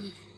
Mm-hmm.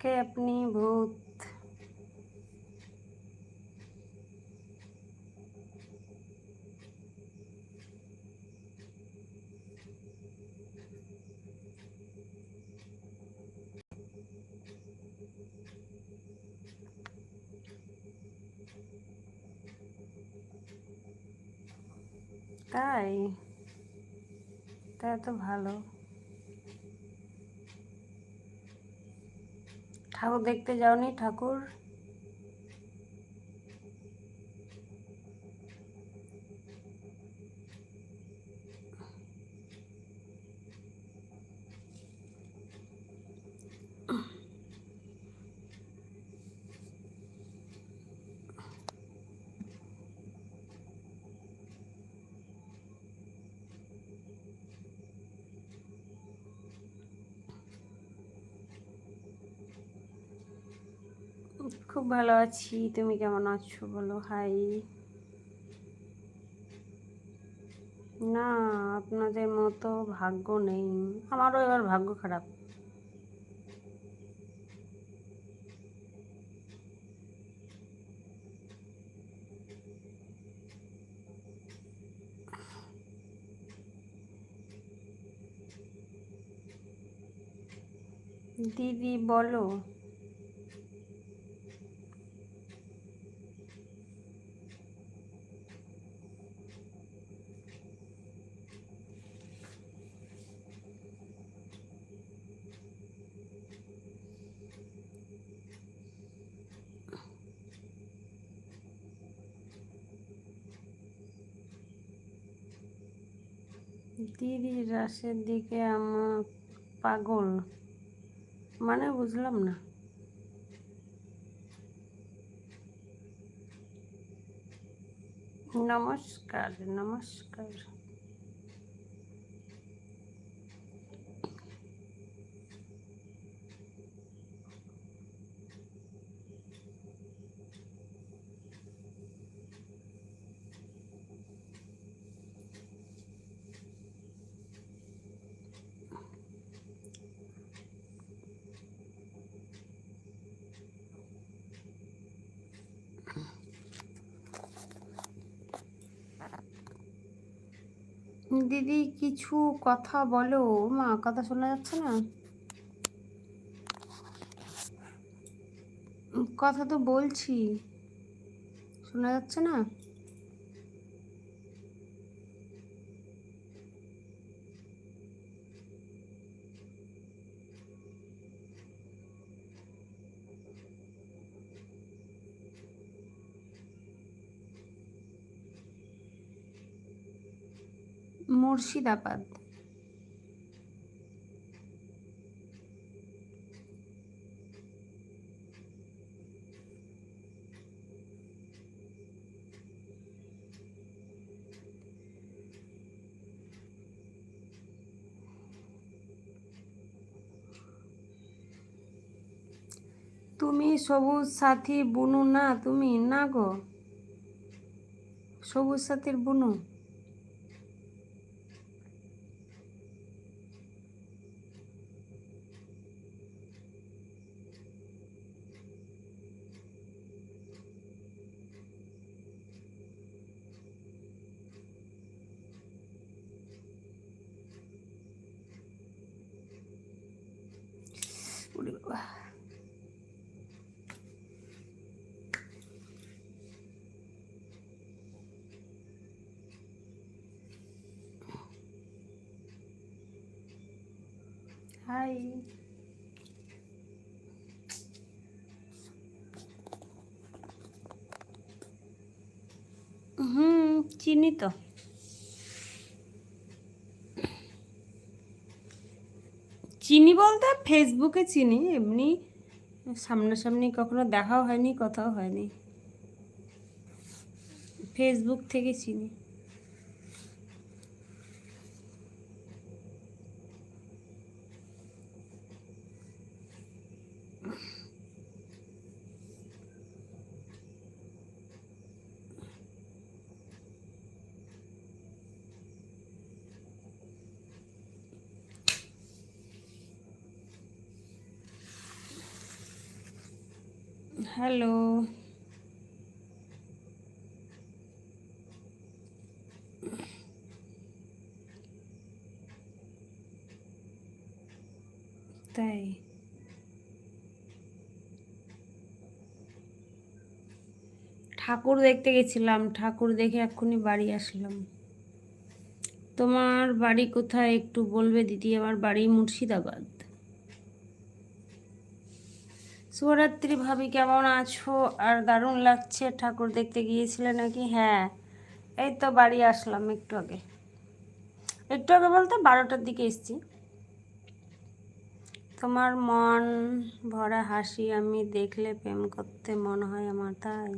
কে আপনি ভূত? তাই? তা তো ভালো। ঠাকুর দেখতে যাওনি ঠাকুর খুব ভালো আছি। তুমি কেমন আছো? বলো হাই না, আপনাদের মতো ভাগ্য নেই। আমারও এবার ভাগ্য খারাপ। দিদি, বলো। দিদি রাসের দিকে আমার পাগল। মানে বুঝলাম না। নমস্কার নমস্কার। দিদি কিছু কথা বলো। মা, কথা শোনা যাচ্ছে না? কথা তো বলছি। শোনা যাচ্ছে না? মুর্শিদাবাদ। তুমি সবুজ সাথী বুনু না তুমি না গো? সবুজ সাথীর বুনু। ওরে বাবা হাই হুম চিনি তো চিনি বলতে ফেসবুকে চিনি এমনি সামনাসামনি কখনো দেখাও হয়নি কথাও হয়নি। ফেসবুক থেকে চিনি। হ্যালো। তাই। ঠাকুর দেখতে গেছিলাম, ঠাকুর দেখে এক্ষুনি বাড়ি আসলাম। তোমার বাড়ি কোথায় একটু বলবে দিদি, আমার বাড়ি মুর্শিদাবাদ। শুভরাত্রি ভাবি কেমন আছো? আর দারুণ লাগছে। ঠাকুর দেখতে গিয়েছিলে নাকি? হ্যাঁ। এই তো বাড়ি আসলাম একটু আগে। একটু আগে বলতে বারোটার দিকে এসছি। তোমার মন ভরা হাসি আমি দেখলে প্রেম করতে মন হয় আমার, তাই?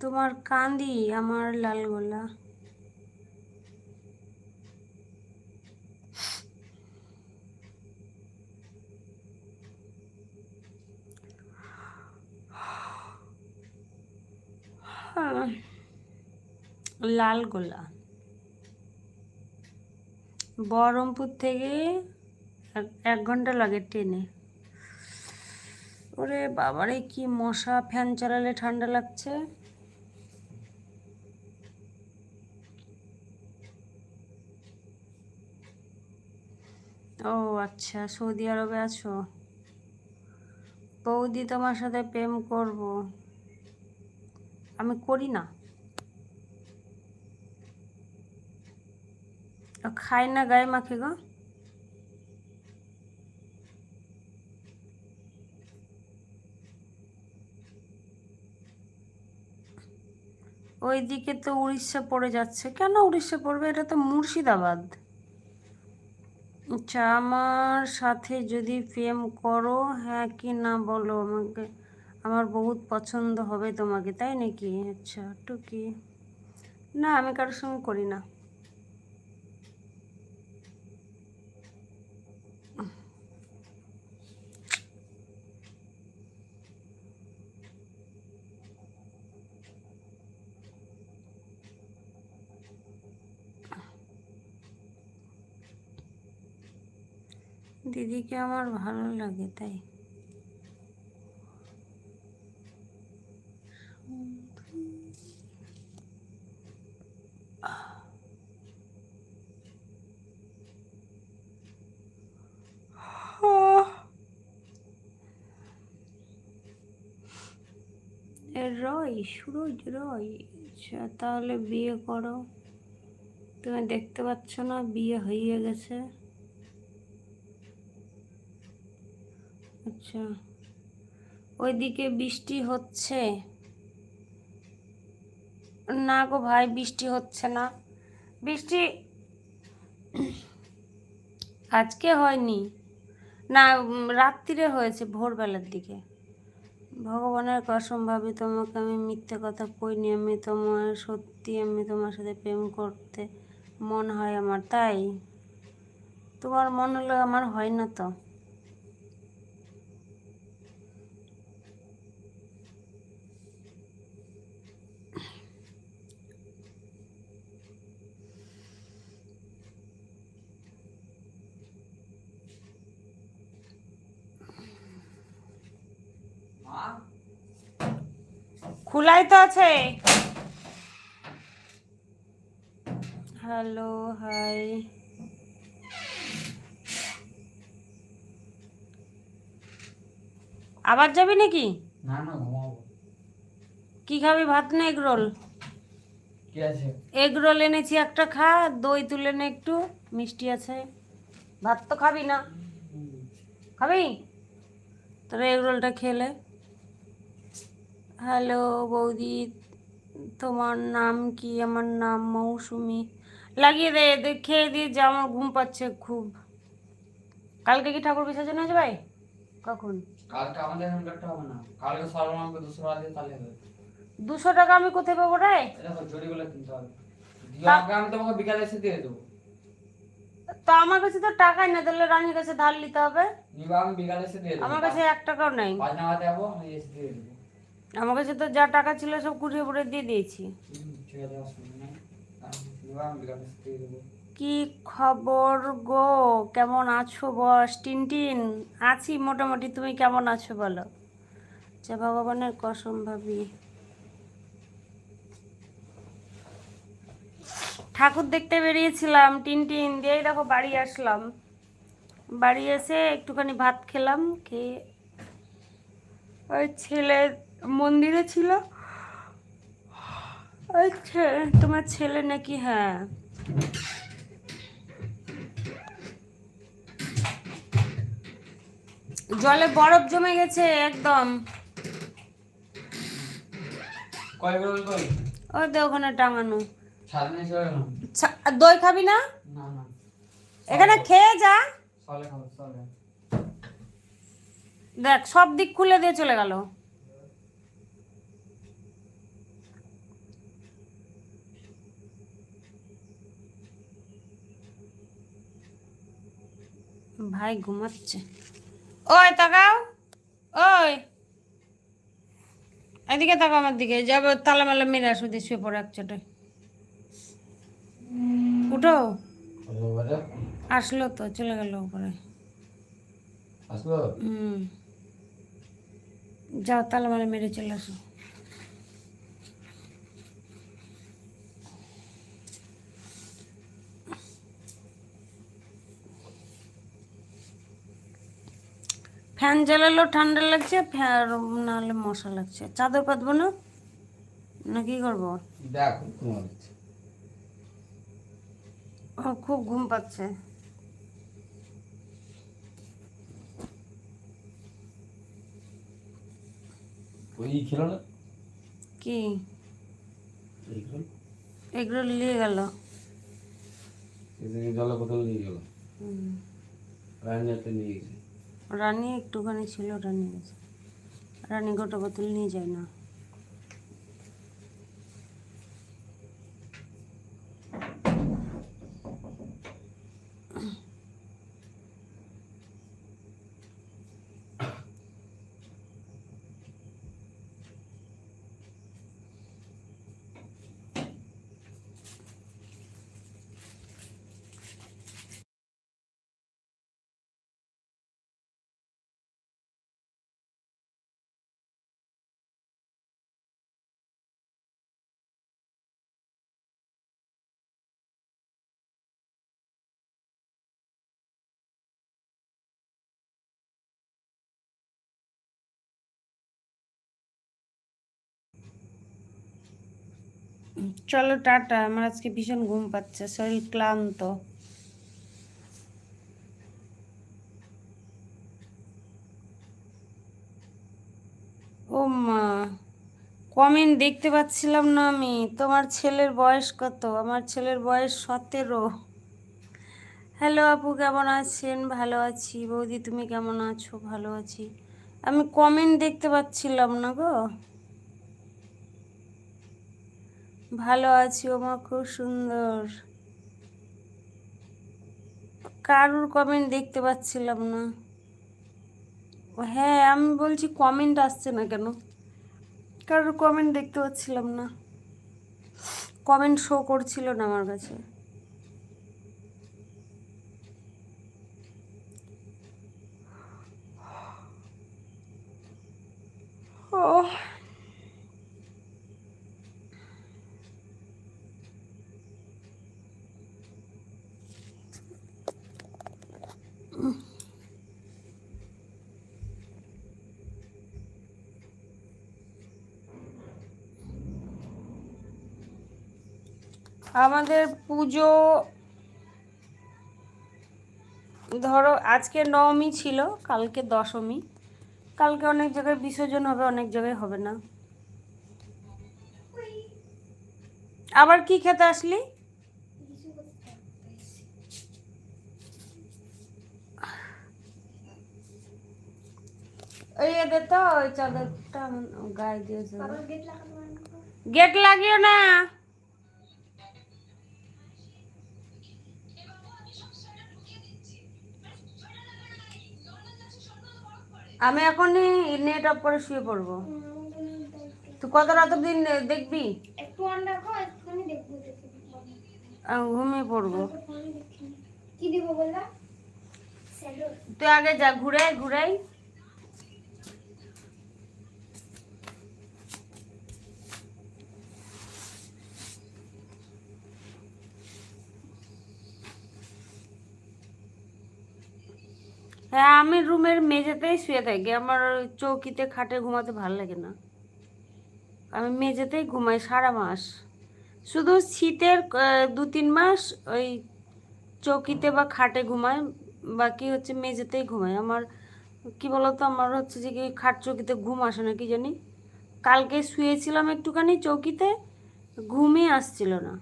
তোমার কান্দি, আমার লাল গোলা। লাল গোলা। বহরমপুর থেকে এক ঘণ্টা লাগে ট্রেনে। ওরে বাবারে, কি মশা ফ্যান চালালে ঠান্ডা লাগছে। ও আচ্ছা সৌদি আরবে আছো? বৌদি তোমার সাথে প্রেম করব। আমি করি না। খাই না গায়ে মাখে গো? ওইদিকে তো উড়িষ্যা পড়ে যাচ্ছে। কেন উড়িষ্যা পড়বে? এটা তো মুর্শিদাবাদ। আচ্ছা আমার সাথে যদি প্রেম করো হ্যাঁ কি না বলো আমাকে? আমার বহুত পছন্দ হবে তোমাকে, তাই নাকি? আচ্ছা টুকি না, আমি কারোর সঙ্গে করি না। দিদিকে আমার ভালো লাগে, তাই। রয়, সুরজ রয় আচ্ছা তাহলে বিয়ে করো। তুমি দেখতে পাচ্ছ না, বিয়ে হয়ে গেছে। আচ্ছা। ওইদিকে বৃষ্টি হচ্ছে। না গো ভাই, বৃষ্টি হচ্ছে না। বৃষ্টি আজকে হয়নি। না, রাত্রিরে হয়েছে ভোরবেলার দিকে। ভগবানের কসম তোমাকে আমি মিথ্যে কথা কইনি। আমি তোমার, সত্যি আমি তোমার সাথে প্রেম করতে মন হয় আমার, তাই? তোমার মন হলো আমার হয় না তো। খোলাই তো আছে। হ্যালো হাই আবার যাবি নাকি? না না ঘুমাবো। কি খাবি? ভাত না এগ রোল? কি আছে? এগ রোল এনেছি একটা খা দই তুলে নে একটু মিষ্টি আছে। ভাত তো খাবি না? খাবি? তোর এগ রোলটা খেলে। হ্যালো বৌদি তোমার নাম কি? আমার নাম মৌসুমি। লাগিয়ে দে দে খেয়ে দিয়ে যা আমার ঘুম পাচ্ছে খুব। কালকে কি ঠাকুর বিসর্জন আছে ভাই? কখন? কালকে আমাদের এখানে হবে না। কালকে সর্বনাম দুশো টাকা দিয়ে তাহলে হবে। দুশো টাকা আমি কোথায় পাবো রে? এই দেখো জড়িগুলো কিনতে হবে। তা- আগে আমি তোমাকে বিকালে এসে দিয়ে দেবো। তো আমার কাছে তো টাকাই না তাহলে রানীর কাছে ধার নিতে হবে। নিবা আমি বিকালে এসে দিয়ে দেবো। আমার কাছে এক টাকাও নেই। পাঁচ নাগাতে যাব আমি এসে দিয়ে দেবো। আমার কাছে তো যা টাকা ছিল সব কুড়িয়ে পুড়ে দিয়ে দিয়েছি। কি খবর গো? কেমন আছো বস? টিনটিন আছি মোটামুটি। তুমি কেমন আছো বলো? যে ভগবানের কসম ভাবি। ঠাকুর দেখতে বেরিয়েছিলাম টিনটিন দিয়েই দেখো বাড়ি আসলাম। বাড়ি এসে একটুখানি ভাত খেলাম, খেয়ে ওই ছেলে মন্দিরে ছিল। ওই ছে- তোমার ছেলে নাকি হ্যাঁ। জলে বরফ জমে গেছে একদম। ওই দে ওখানে টাঙানো। দই খাবি না? এখানে খেয়ে যা। দেখ সব দিক খুলে দিয়ে চলে গেল। ভাই ঘুমাচ্ছে। ওই তাকাও ওই। এদিকে তাকাও আমার দিকে যাবে তালা মালা মেরে আসো দিয়ে শুয়ে পড়ে একচোটে উঠো। আসলো তো চলে গেল উপরে। আসলো? হুম। যাও তালা মালা মেরে চলে আসো। ফ্যান জ্বালালেও ঠান্ডা লাগছে ফ্যান নাহলে মশা লাগছে। চাদর পাতবো না? না কি করব? খুব ঘুম পাচ্ছে। কি? এগুলো নিয়ে গেল। নিয়ে গেল। রান্নাতে নিয়ে গেছে। রানী একটুখানি ছিল রানি গেছে। রানি গোটা বোতল নিয়ে যায় না। চলো টাটা, আমার আজকে ভীষণ ঘুম পাচ্ছে, শরীর ক্লান্ত। ও মা কমেন্ট দেখতে পাচ্ছিলাম না আমি, তোমার ছেলের বয়স কত? আমার ছেলের বয়স সতেরো। হ্যালো আপু, কেমন আছেন? ভালো আছি। বৌদি, তুমি কেমন আছো? ভালো আছি। আমি কমেন্ট দেখতে পাচ্ছিলাম না গো। ভালো আছি ওমা, খুব সুন্দর। কারুর কমেন্ট দেখতে পাচ্ছিলাম না। হ্যাঁ আমি বলছি কমেন্ট আসছে না কেন? কারোর কমেন্ট দেখতে পাচ্ছিলাম না। কমেন্ট শো করছিল না আমার কাছে। ও আমাদের পুজো ধরো আজকে নবমী ছিল কালকে দশমী। কালকে অনেক জায়গায় বিসর্জন হবে অনেক জায়গায় হবে না। আবার কি খেতে আসলি? তো ওই চাদরটা গায়ে গেট লাগিও না। আমি এখনই নেট অফ করে শুয়ে পড়ব। তুই কত রাত দিন দেখবি? আমি ঘুমিয়ে পড়ব। কি দিব বললা তুই আগে যা ঘুরে ঘুরাই। হ্যাঁ আমি রুমের মেঝেতেই শুয়ে থাকি। আমার চৌকিতে, খাটে ঘুমাতে ভালো লাগে না। আমি মেঝেতেই ঘুমাই সারা মাস। শুধু শীতের দু তিন মাস ওই চৌকিতে বা খাটে ঘুমাই, বাকি হচ্ছে মেঝেতেই ঘুমাই। আমার, কি বলতো, আমার হচ্ছে যে কি খাট চৌকিতে ঘুম আসে না, কি জানি? কালকে শুয়েছিলাম একটুখানি চৌকিতে, ঘুমই আসছিল না।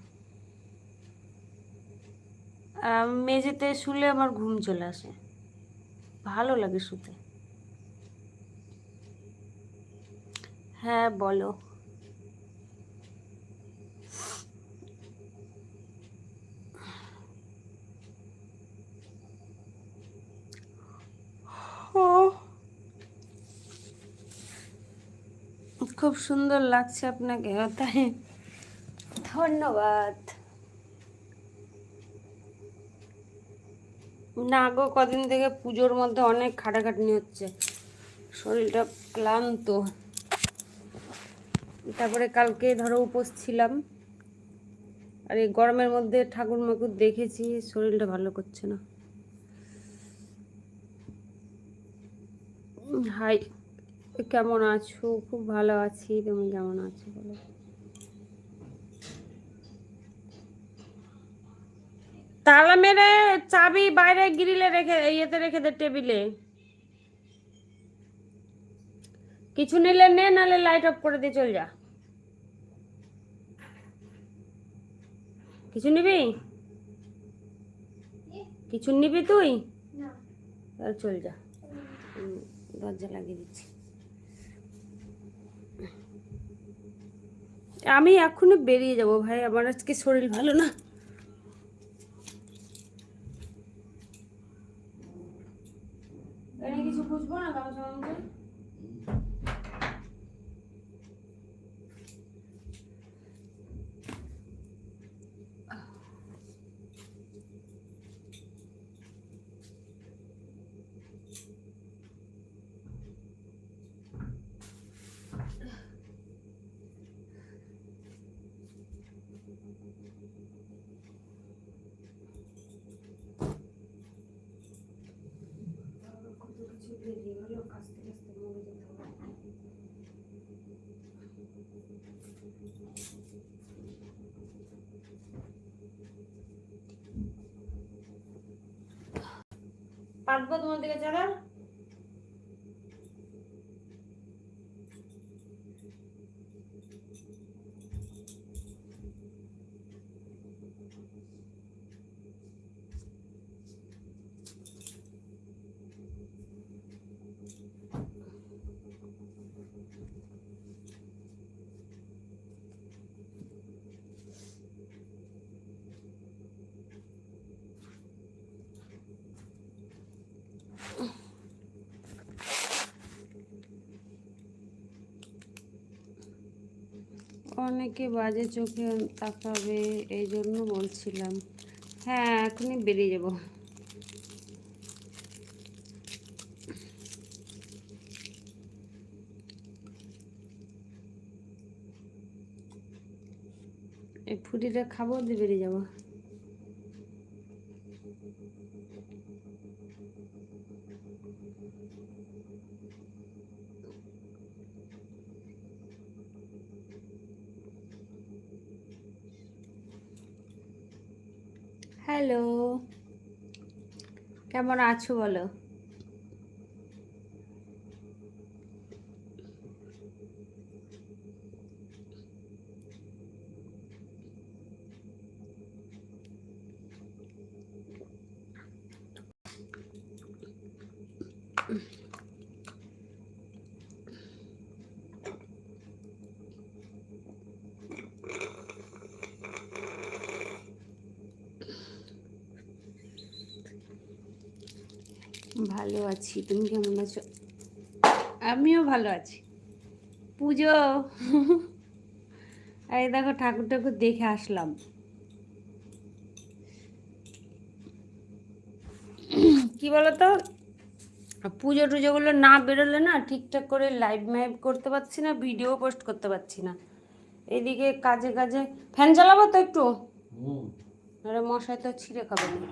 মেঝেতে শুলে আমার ঘুম চলে আসে। ভালো লাগে শুতে। হ্যাঁ বলো। খুব সুন্দর লাগছে আপনাকে তাই। ধন্যবাদ। না গো, কদিন থেকে পুজোর মধ্যে অনেক খাটাখাটনি হচ্ছে। শরীরটা ক্লান্ত। তারপরে কালকে ধরো উপোস ছিলাম। আর এই গরমের মধ্যে ঠাকুর মাকুর দেখেছি, শরীরটা ভালো করছে না। হাই, কেমন আছো? খুব ভালো আছি, তুমি কেমন আছো বলো? তালা মেরে চাবি বাইরে গ্রিলে রেখে ইয়েতে রেখে দে টেবিলে। কিছু নিলে নে নালে লাইট অফ করে দিয়ে চল যা। কিছু নিবি? কিছু নিবি তুই? চল যা। দরজা লাগিয়ে দিচ্ছি। আমি এখনই বেরিয়ে যাব ভাই আমার আজকে শরীর ভালো না। এনে কিছু বুঝব না গামছা কিছু আস্তে আস্তে মরে অনেকে বাজে চোখে তাকাবে? এই জন্য বলছিলাম। হ্যাঁ এখনই বেরিয়ে যাব। এই ফুটিটা খাব, দিয়ে বেরিয়ে যাব হ্যালো কেমন আছো বলো? ভালো আছি। তুমি কেমন আছো? আমিও ভালো আছি। পুজো। এই দেখো ঠাকুর ঠাকুর দেখে আসলাম। কি বলতো? পুজো টুজোগুলো না বেরোলে না ঠিকঠাক করে লাইভ মাইভ করতে পারছি না ভিডিও পোস্ট করতে পারছি না। এদিকে কাজে কাজে ফ্যান চালাবো তো একটু? আরে মশাই তো ছিঁড়ে খাবে। না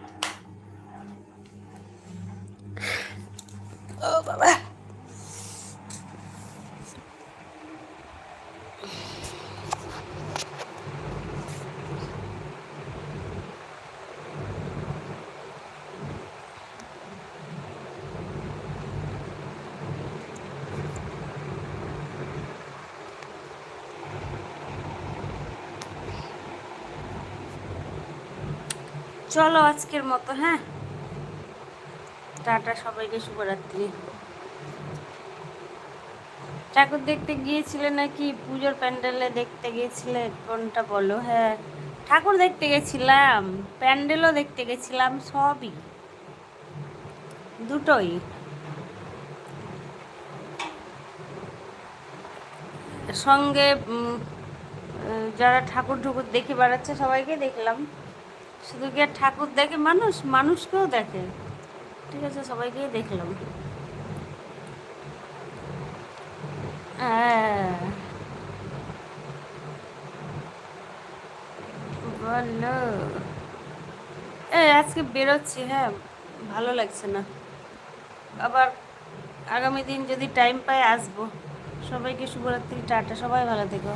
চলো আজকের মতো হ্যাঁ? টাটা সবাইকে, শুভরাত্রি। ঠাকুর দেখতে গিয়েছিলে নাকি? পুজোর প্যান্ডেলে দেখতে গিয়েছিলে? কোনটা বলো? হ্যাঁ। ঠাকুর দেখতে গেছিলাম, প্যান্ডেলও দেখতে গেছিলাম, সবই। দুটোই। সঙ্গে যারা ঠাকুর ঠুকুর দেখে বেড়াচ্ছে সবাইকে দেখলাম। শুধু কি আর ঠাকুর দেখে মানুষ? মানুষকেও দেখে। ঠিক আছে, সবাইকেই দেখলাম। হ্যাঁ। বলো। এই, আজকে বেরোচ্ছি হ্যাঁ। ভালো লাগছে না। আবার আগামী দিন যদি টাইম পাই, আসব। সবাইকে শুভরাত্রি, টাটা। সবাই ভালো থেকো।